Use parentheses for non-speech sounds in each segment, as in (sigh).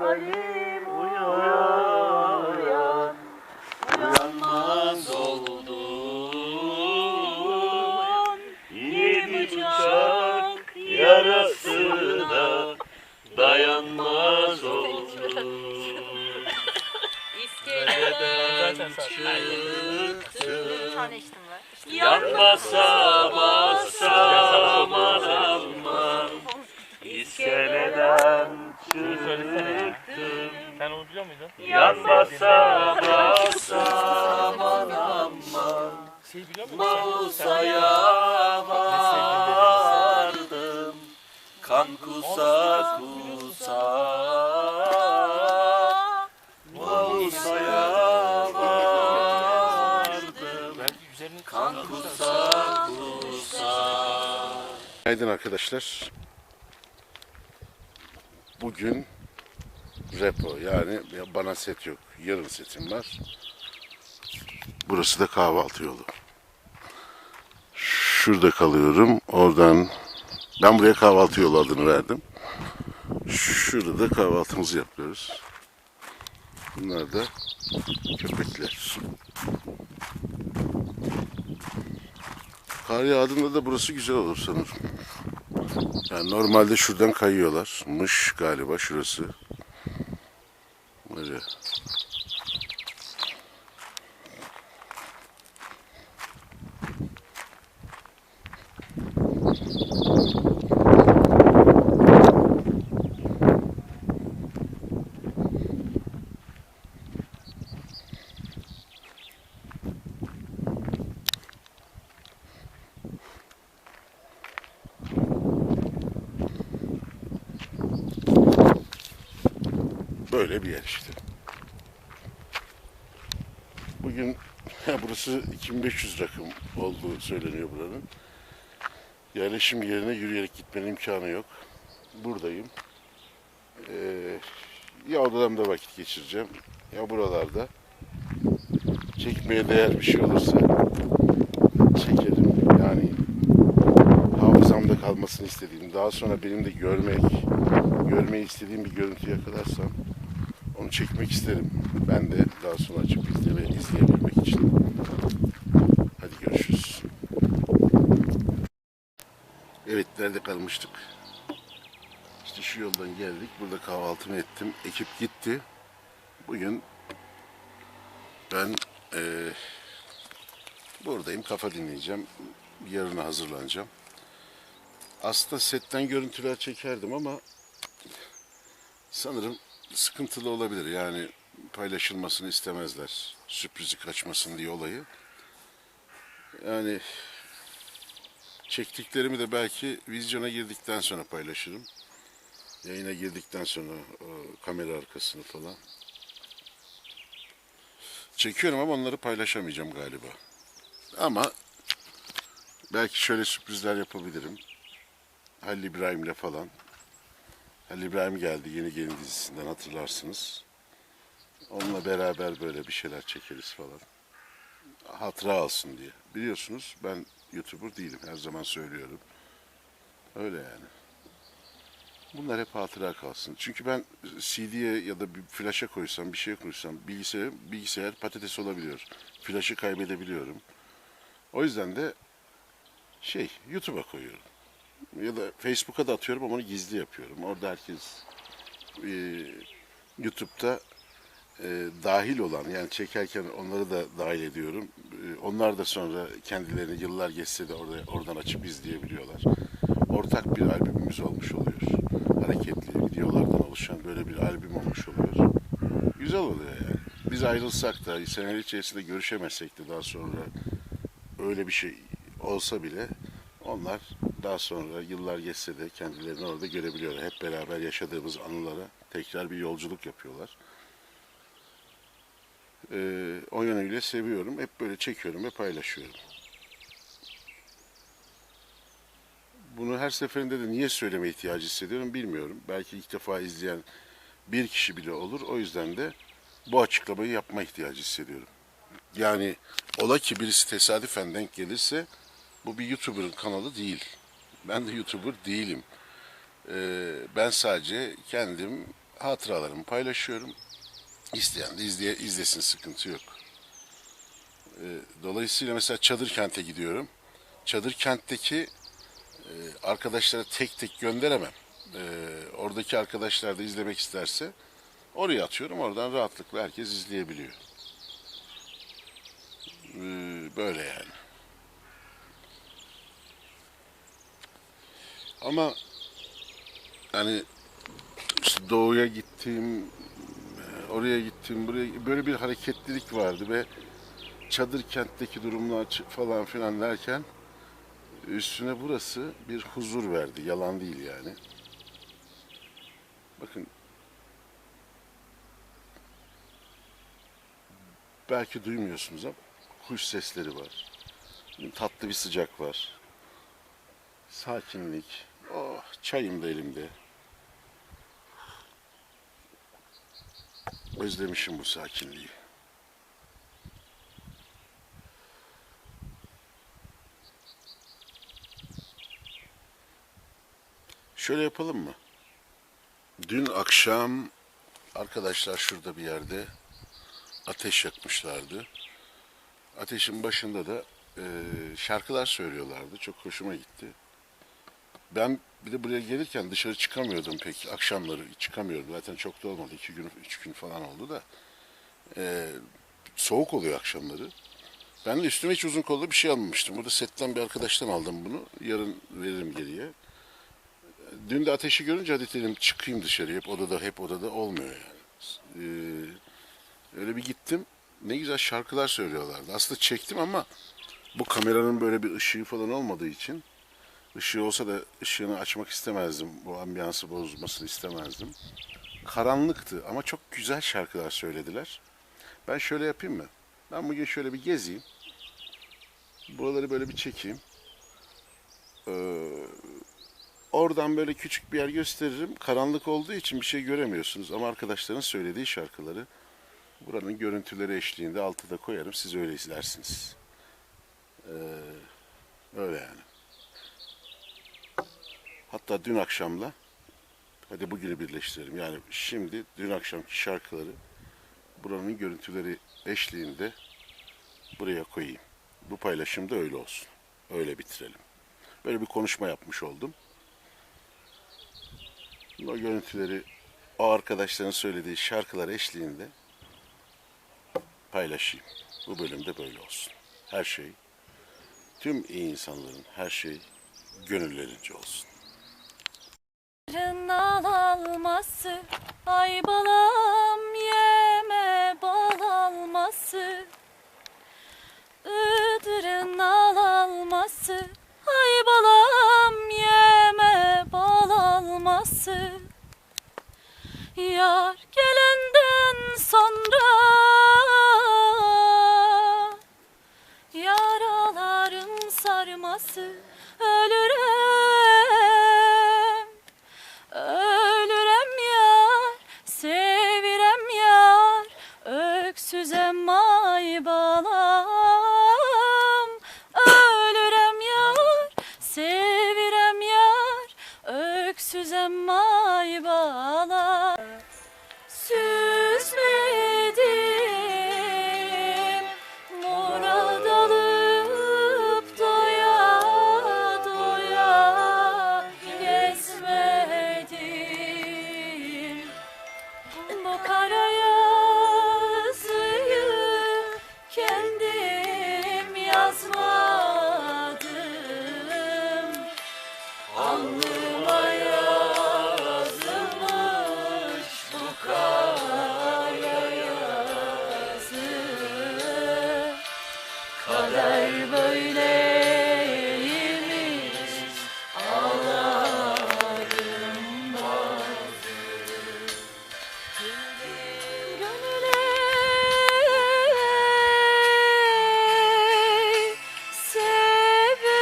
Alim uyan, Uyanmaz oldum Yedi bıçak yarasına Dayanmaz Neden çıktım tane içtim Yan basa basa aman aman? Mausa'ya Kan kusa kusa Mausa'ya vardım Kan kusa kusa Günaydın arkadaşlar. Bugün repo yani bana set yok. Yarın setim var. Burası da kahvaltı yolu. Şurada kalıyorum. Oradan ben buraya kahvaltı yolu adını verdim. Şurada da kahvaltımızı yapıyoruz. Bunlar da köpekler. Kar yağdığında da burası güzel olur sanırım. Yani normalde şuradan kayıyorlarmış galiba şurası. Böyle. Böyle bir yer işte. Bugün (laughs) burası 2500 rakım olduğu söyleniyor buranın. Yerleşim yerine yürüyerek gitmenin imkanı yok. Buradayım. Ee, ya odamda vakit geçireceğim ya buralarda. Çekmeye değer bir şey olursa çekerim. Yani hafızamda kalmasını istediğim, daha sonra benim de görmek, görmeyi istediğim bir görüntü yakalarsam onu çekmek isterim. Ben de daha sonra açıp izleme, izleyebilmek için. Hadi görüşürüz. Evet, nerede kalmıştık? İşte şu yoldan geldik. Burada kahvaltımı ettim. Ekip gitti. Bugün ben eee, buradayım. Kafa dinleyeceğim. Yarına hazırlanacağım. Aslında setten görüntüler çekerdim ama sanırım sıkıntılı olabilir. Yani paylaşılmasını istemezler. Sürprizi kaçmasın diye olayı. Yani çektiklerimi de belki vizyona girdikten sonra paylaşırım. Yayına girdikten sonra o kamera arkasını falan. Çekiyorum ama onları paylaşamayacağım galiba. Ama belki şöyle sürprizler yapabilirim. Halil İbrahim'le falan. Halil İbrahim geldi yeni gelin dizisinden hatırlarsınız. Onunla beraber böyle bir şeyler çekeriz falan. Hatıra alsın diye. Biliyorsunuz ben YouTuber değilim her zaman söylüyorum. Öyle yani. Bunlar hep hatıra kalsın. Çünkü ben CD'ye ya da bir flaşa koysam, bir şey koysam bilgisayar, bilgisayar patates olabiliyor. Flaşı kaybedebiliyorum. O yüzden de şey YouTube'a koyuyorum ya da Facebook'a da atıyorum ama onu gizli yapıyorum. Orada herkes e, YouTube'da e, dahil olan yani çekerken onları da dahil ediyorum. E, onlar da sonra kendilerini yıllar geçse de orada oradan açıp izleyebiliyorlar. Ortak bir albümümüz olmuş oluyor. Hareketli videolardan oluşan böyle bir albüm olmuş oluyor. Güzel oluyor yani. Biz ayrılsak da seneler içerisinde görüşemezsek de daha sonra öyle bir şey olsa bile onlar daha sonra yıllar geçse de kendilerini orada görebiliyorlar. Hep beraber yaşadığımız anılara tekrar bir yolculuk yapıyorlar. Ee, o yönüyle seviyorum. Hep böyle çekiyorum ve paylaşıyorum. Bunu her seferinde de niye söyleme ihtiyacı hissediyorum bilmiyorum. Belki ilk defa izleyen bir kişi bile olur. O yüzden de bu açıklamayı yapma ihtiyacı hissediyorum. Yani ola ki birisi tesadüfen denk gelirse bu bir YouTuber'ın kanalı değil. Ben de YouTuber değilim. Ee, ben sadece kendim hatıralarımı paylaşıyorum. İsteyen de izleye, izlesin sıkıntı yok. Ee, dolayısıyla mesela Çadır Kent'e gidiyorum. Çadır Kent'teki e, arkadaşlara tek tek gönderemem. Ee, oradaki arkadaşlar da izlemek isterse oraya atıyorum. Oradan rahatlıkla herkes izleyebiliyor. Ee, böyle yani. Ama hani işte doğuya gittim, e, oraya gittim, buraya böyle bir hareketlilik vardı ve çadır kentteki durumlar falan filan derken üstüne burası bir huzur verdi. Yalan değil yani. Bakın belki duymuyorsunuz ama kuş sesleri var. Tatlı bir sıcak var. Sakinlik. Oh, çayım da elimde. Özlemişim bu sakinliği. Şöyle yapalım mı? Dün akşam arkadaşlar şurada bir yerde ateş yakmışlardı. Ateşin başında da e, şarkılar söylüyorlardı. Çok hoşuma gitti. Ben bir de buraya gelirken dışarı çıkamıyordum pek. Akşamları çıkamıyordum. Zaten çok da olmadı. iki gün, üç gün falan oldu da. E, soğuk oluyor akşamları. Ben de üstüme hiç uzun kollu bir şey almamıştım. Burada setten bir arkadaştan aldım bunu. Yarın veririm geriye. Dün de ateşi görünce hadi dedim çıkayım dışarı. Hep odada hep odada olmuyor yani. Ee, öyle bir gittim. Ne güzel şarkılar söylüyorlardı. Aslında çektim ama bu kameranın böyle bir ışığı falan olmadığı için ışığı olsa da ışığını açmak istemezdim. Bu ambiyansı bozmasını istemezdim. Karanlıktı ama çok güzel şarkılar söylediler. Ben şöyle yapayım mı? Ben bugün şöyle bir gezeyim. Buraları böyle bir çekeyim. Ee, oradan böyle küçük bir yer gösteririm. Karanlık olduğu için bir şey göremiyorsunuz. Ama arkadaşların söylediği şarkıları buranın görüntüleri eşliğinde altıda koyarım. Siz öyle izlersiniz. Ee, öyle yani. Hatta dün akşamla hadi bugünü birleştirelim. Yani şimdi dün akşamki şarkıları buranın görüntüleri eşliğinde buraya koyayım. Bu paylaşım da öyle olsun. Öyle bitirelim. Böyle bir konuşma yapmış oldum. O görüntüleri o arkadaşların söylediği şarkılar eşliğinde paylaşayım. Bu bölümde böyle olsun. Her şey, tüm iyi insanların her şey gönüllerince olsun. Nal alması, ay balam yeme bal alması. Iğdır'ın nal alması, ay balam yeme bal alması. Yar Kader böyleymiş ağlarım bazı. Gönüle sebebime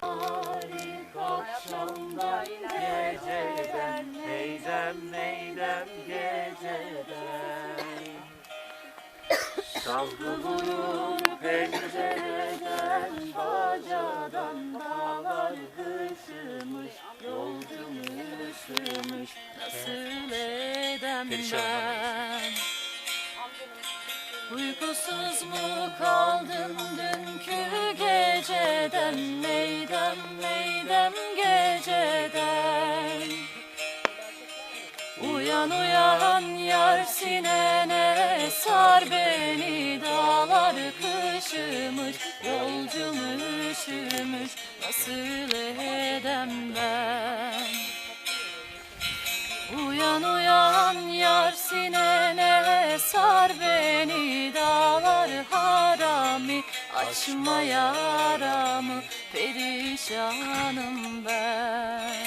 Harika akşamdan geceden Neydem neydem geceden Dal kıvırım pencereden Bacadan dağlar kışmış Yolcum üşümüş Nasıl edem ben Uykusuz mu kaldım dünkü geceden? Meydem meydem geceden. Uyan uyan yar sinene sar beni Dağlar kışımış yolcum üşümüş Nasıl edem ben? Uyan uyan yar sinene sar beni Dağlar harami açma yaramı Perişanım ben.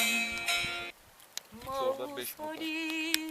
Mausa limanı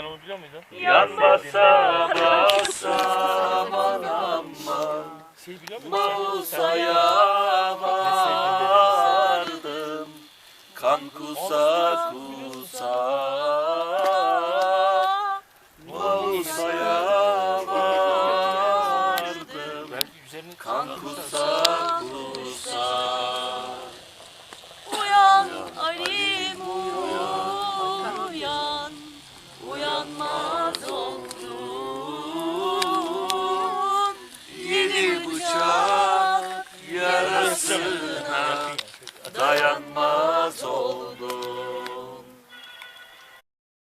Sen onu muydun? Yan basa basa aman aman Mausa'ya vardım. Kan kusa kusa. Mausa'ya vardım. Kan kusa kusa. Uyan Ali. dayanmaz oldu.